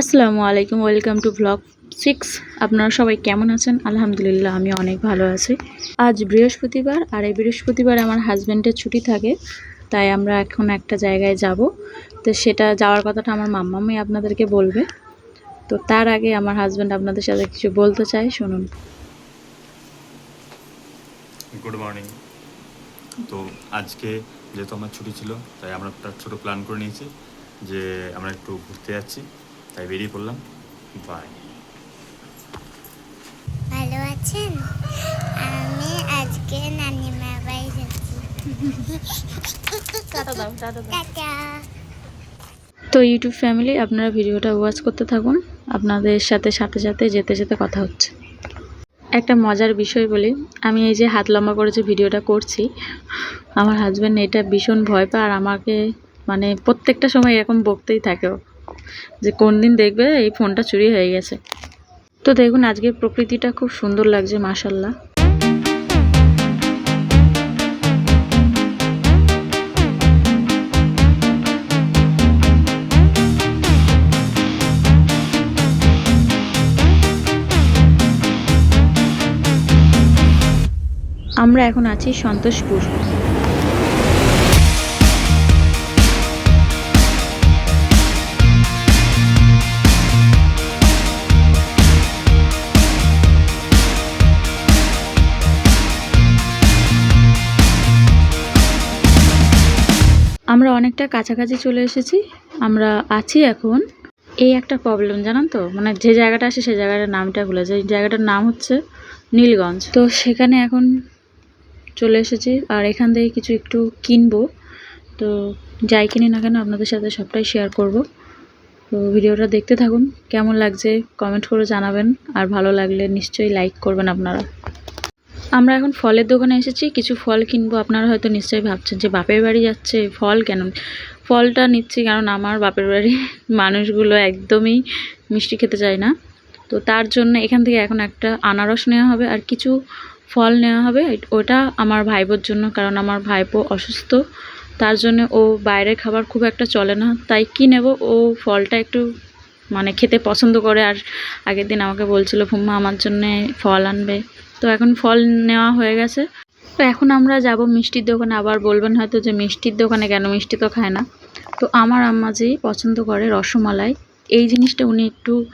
আসসালামু আলাইকুম, welcome to blog six আপনারা সবাই কেমন আছেন? আলহামদুলিল্লাহ আমি অনেক ভালো আছি। আজ বৃহস্পতিবার, আর এই বৃহস্পতিবার আমার হাজব্যান্ডের ছুটি থাকে, তাই আমরা এখন একটা জায়গায় যাব। তো সেটা যাওয়ার কথাটা আমার মাম্মামই আপনাদেরকে বলবে। তো তার আগে আমার হাজব্যান্ড আপনাদের সাথে কিছু বলতে চাই শুনুন। গুড মর্নিং তো আজকে যেহেতু আমার ছুটি ছিল, তাই আমরা একটা ছোটো প্ল্যান করে নিয়েছি যে আমরা একটু ঘুরতে যাচ্ছি। তাই বেরিয়ে পড়লাম। বাই ভালো আছেন? আমি আজকে নানিমার বাড়ি যাচ্ছি। তো ইউটিউব ফ্যামিলি আপনারা ভিডিওটা ওয়াচ করতে থাকুন। আপনাদের সাথে সাথে সাথে যেতে যেতে কথা হচ্ছে। একটা মজার বিষয় বলি আমি এই যে হাত লম্বা করে যে ভিডিওটা করছি আমার হাজব্যান্ড এটা ভীষণ ভয় পায় আর আমাকে মানে প্রত্যেকটা সময় এরকম বকতেই থাকে। যে কোন দিন দেখবে এই ফোনটা চুরি হয়ে গেছে। তো দেখুন, আজকের প্রকৃতিটা খুব সুন্দর লাগছে মাসাল্লাহ আমরা এখন আছি সন্তোষপুর। অনেকটা কাছাকাছি চলে এসেছি। আমরা আছি এখন এই একটা প্রবলেম জানান তো? মানে যে জায়গাটা আসে সেই জায়গাটার নামটা ভুলে যায় জায়গাটার নাম হচ্ছে নীলগঞ্জ। তো সেখানে এখন চলে এসেছি আর এখান থেকে কিছু একটু কিনবো। তো যাই কিনি না কেন আপনাদের সাথে সবটাই শেয়ার করব। তো ভিডিওটা দেখতে থাকুন। কেমন লাগছে? কমেন্ট করে জানাবেন। আর ভালো লাগলে নিশ্চয়ই লাইক করবেন আপনারা। আমরা এখন ফলের দোকানে এসেছি, কিছু ফল কিনবো। আপনারা হয়তো নিশ্চয়ই ভাবছেন যে বাপের বাড়ি যাচ্ছে, ফল কেন? ফলটা নিচ্ছি কারণ আমার বাপের বাড়ির মানুষগুলো একদমই মিষ্টি খেতে চায় না। তো তার জন্য এখান থেকে এখন একটা আনারস নেওয়া হবে আর কিছু ফল নেওয়া হবে। ওটা আমার ভাইবোর জন্য কারণ আমার ভাইপো অসুস্থ। তার জন্য ও বাইরের খাবার খুব একটা চলে না। তাই কি নেব? ও ফলটা একটু মানে খেতে পছন্দ করে। আর আগের দিন আমাকে বলছিল, ফুম্মা, আমার জন্যে ফল আনবে। তো এখন ফল নেওয়া হয়ে গেছে। তো এখন আমরা যাব মিষ্টির দোকানে। আবার বলবেন হয়তো যে, মিষ্টির দোকানে কেন মিষ্টি তো খায় না? তো আমার আম্মাজি পছন্দ করে রসমালাই। এই জিনিসটা উনি একটু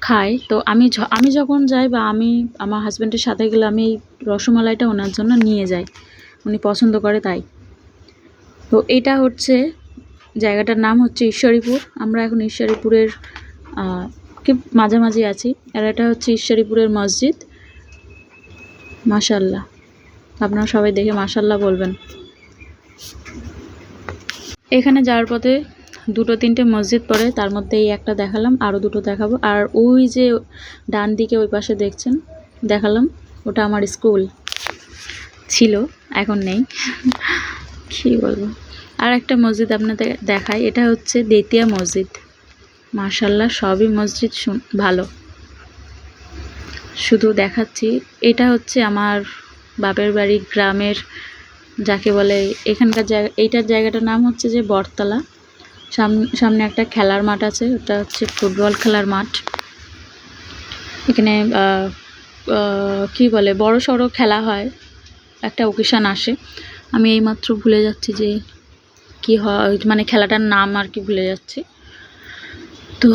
খায়। তো আমি আমি যখন যাই বা আমি, আমার হাজব্যান্ডের সাথে গেলে আমি এই রসমালাইটা ওনার জন্য নিয়ে যাই। উনি পছন্দ করে তাই। তো এটা হচ্ছে, জায়গাটার নাম হচ্ছে ঈশ্বরীপুর। আমরা এখন ঈশ্বরীপুরের কি মাঝামাঝি আছি। আর এটা হচ্ছে ঈশ্বরীপুরের মসজিদ। মাশাল্লাহ আপনারা সবাই দেখে মাশাল্লাহ বলবেন। এখানে যাওয়ার পথে দুটো তিনটে মসজিদ পড়ে, তার মধ্যে এই একটা দেখালাম আরও দুটো দেখাবো। আর ওই যে ডান দিকে ওই পাশে দেখছেন, দেখালাম, ওটা আমার স্কুল। ছিল, এখন নেই। কী বলব? আর একটা মসজিদ আপনাদের দেখাই, এটা হচ্ছে দেতিয়া মসজিদ। মাশাল্লাহ, সবই মসজিদ ভালো। শুধু দেখাচ্ছি, এটা হচ্ছে আমার বাপের বাড়ি গ্রামের, যাকে বলে এখানকার জায়গা এইটার জায়গাটার নাম হচ্ছে যে বটতলা। সামনে সামনে একটা খেলার মাঠ আছে, ওটা হচ্ছে ফুটবল খেলার মাঠ। এখানে কী বলে, বড় সড়ো খেলা হয়, একটা ওকেশান আসে। আমি এইমাত্র ভুলে যাচ্ছি যে কি হয় মানে খেলাটার নাম আর কি ভুলে যাচ্ছি। তো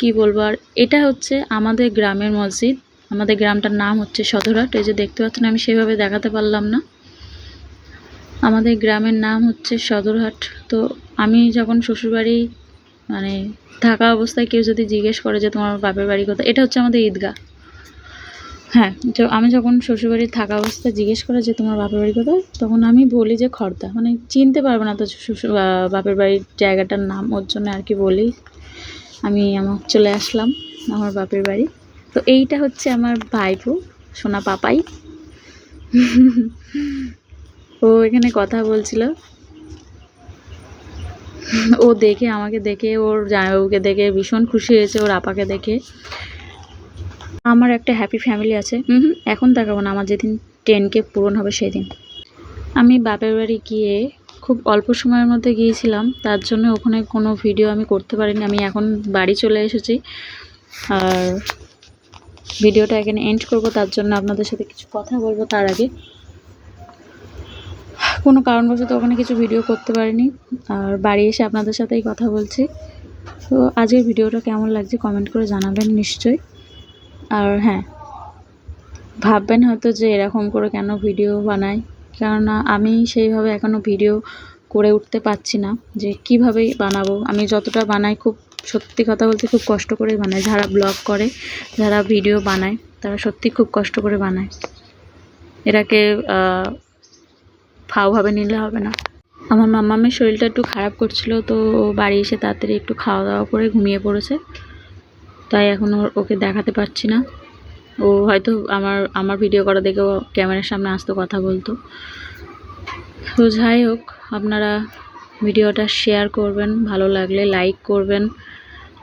কি বলব আর? এটা হচ্ছে আমাদের গ্রামের মসজিদ। আমাদের গ্রামটার নাম হচ্ছে সদরহাট। এই যে দেখতে পাচ্ছেন, আমি সেভাবে দেখাতে পারলাম না। আমাদের গ্রামের নাম হচ্ছে সদরহাট। তো আমি যখন শ্বশুরবাড়ি মানে থাকা অবস্থায় কেউ যদি জিজ্ঞেস করে যে তোমার বাপের বাড়ি কোথায়, এটা হচ্ছে আমাদের ঈদগাহ। হ্যাঁ তো আমি যখন শ্বশুরবাড়ি থাকা অবস্থায় জিজ্ঞেস করে যে তোমার বাপের বাড়ি কোথায়, তখন আমি বলি যে খর্দা। মানে চিনতে পারবে না তো শ্বশুর বাপের বাড়ির জায়গাটার নাম, ওর জন্য আর কি বলি। আমি আমার চলে আসলাম আমার বাপের বাড়ি। তো এইটা হচ্ছে আমার ভাইপো, সোনা পাপাই। ও এখানে কথা বলছিল। ও দেখে, আমাকে দেখে, ওর জামাইবাবুকে দেখে ভীষণ খুশি হয়েছে, ওর আপাকে দেখে। আমার একটা হ্যাপি ফ্যামিলি আছে। হুম এখন দেখাবো না, আমার যেদিন টেন কে পূরণ হবে সেদিন। আমি বাপের বাড়ি গিয়ে খুব অল্প সময়ের মধ্যে গিয়েছিলাম, তার জন্য ওখানে কোনো ভিডিও আমি করতে পারিনি, আমি এখন বাড়ি চলে এসেছি। আর ভিডিওটা এখানে এন্ড করব, তার জন্য আপনাদের সাথে কিছু কথা বলব তার আগে। কোনো কারণবশত ওখানে কিছু ভিডিও করতে পারিনি, আর বাড়ি এসে আপনাদের সাথেই কথা বলছি। তো আজকের ভিডিওটা কেমন লাগছে কমেন্ট করে জানাবেন নিশ্চয়ই। আর হ্যাঁ ভাববেন হয়তো যে এরকম করে কেন ভিডিও বানাই কেননা আমি সেইভাবে এখনও ভিডিও করে উঠতে পারছি না যে কীভাবে বানাবো। আমি যতটা বানাই খুব সত্যি কথা বলতে খুব কষ্ট করেই বানাই। যারা ব্লগ করে, যারা ভিডিও বানায়, তারা সত্যি খুব কষ্ট করে বানায়। এটাকে ফাওভাবে নিলে হবে না। আমার মামামের শরীরটা একটু খারাপ করছিল, তো বাড়ি এসে তাড়াতাড়ি একটু খাওয়া দাওয়া করে ঘুমিয়ে পড়েছে। তাই এখন ওকে দেখাতে পারছি না। ও হয়তো আমার আমার ভিডিও করা দেখে ও ক্যামেরার সামনে আসতো কথা বলতো। তো যাই হোক, আপনারা ভিডিওটা শেয়ার করবেন, ভালো লাগলে লাইক করবেন।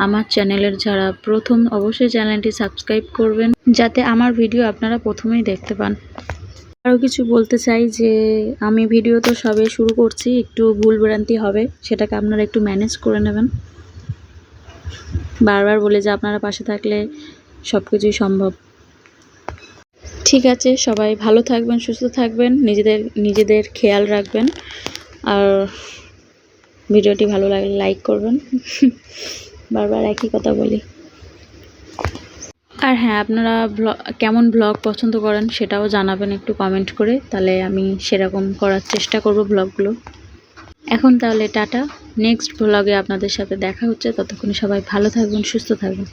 আমার চ্যানেলের যারা প্রথম, অবশ্যই চ্যানেলটি সাবস্ক্রাইব করবেন, যাতে আমার ভিডিও আপনারা প্রথমেই দেখতে পান। আরও কিছু বলতে চাই যে, আমি ভিডিও তো সবে শুরু করছি, একটু ভুল ভ্রান্তি হবে, সেটাকে আপনারা একটু ম্যানেজ করে নেবেন। বারবার বলে যে আপনারা পাশে থাকলে সব কিছুই সম্ভব। ঠিক আছে, সবাই ভালো থাকবেন, সুস্থ থাকবেন, নিজেদের নিজেদের খেয়াল রাখবেন। আর ভিডিওটি ভালো লাগলে লাইক করবেন। বারবার একই কথা বলি। আর হ্যাঁ আপনারা কেমন ব্লগ পছন্দ করেন সেটাও জানাবেন একটু কমেন্ট করে। তাহলে আমি সেরকম করার চেষ্টা করব ব্লগগুলো এখন তাহলে টাটা। নেক্সট ব্লগে আপনাদের সাথে দেখা হচ্ছে। ততক্ষণ সবাই ভালো থাকবেন, সুস্থ থাকবেন।